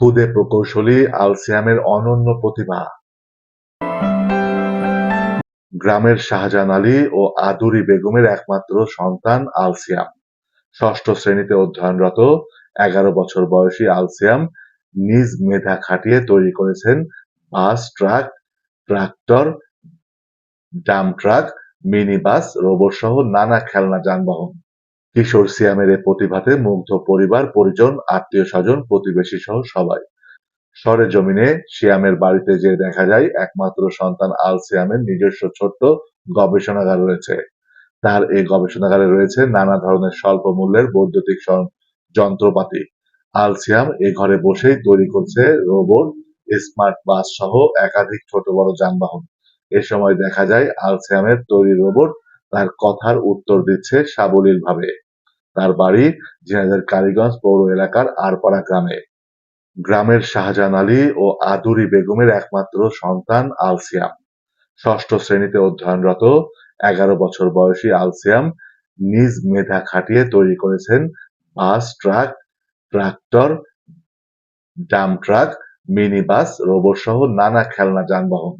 খুদে প্রকৌশলী আলসিয়ামের অনন্য প্রতিভা গ্রামের শাহজাহান আলী ও আদুরি বেগমের একমাত্র সন্তান আলসিয়াম। ষষ্ঠ শ্রেণীতে অধ্যয়নরত, এগারো বছর বয়সী আলসিয়াম নিজ মেধা খাটিয়ে তৈরি করেছেন bus truck, tractor, dump truck, mini bus, robot সহ নানা খেলনা যানবাহন। কিশোর সিয়ামের এ প্রতিভাতে মুগ্ধ পরিবার, পরিজন, আত্মীয় স্বজন, প্রতিবেশী সহ সবাই। সরেজমিনে সিয়ামের বাড়িতে যেয়ে দেখা যায়, একমাত্র সন্তান আল সিয়ামের নিজস্ব ছোট্ট গবেষণাগার রয়েছে। তার এই গবেষণাগারে রয়েছে নানা ধরনের স্বল্প মূল্যের বৈদ্যুতিক যন্ত্রপাতি। আল সিয়াম এ ঘরে বসেই তৈরি করছে রোবট, স্মার্ট বাস সহ একাধিক ছোট বড় যানবাহন। এ সময় দেখা যায়, আল সিয়ামের তৈরি রোবট তার কথার উত্তর দিচ্ছে সাবলীল ভাবে তার বাড়ি ঝিনাইদহের কালীগঞ্জ পৌর এলাকার আরপাড়া গ্রামে। গ্রামের শাহজাহান আলী ও আদুরি বেগমের একমাত্র সন্তান আলসিয়াম। ষষ্ঠ শ্রেণীতে অধ্যয়নরত, এগারো বছর বয়সী আলসিয়াম নিজ মেধা খাটিয়ে তৈরি করেছেন bus truck, tractor, dump truck, mini bus, robot সহ নানা খেলনা যানবাহন।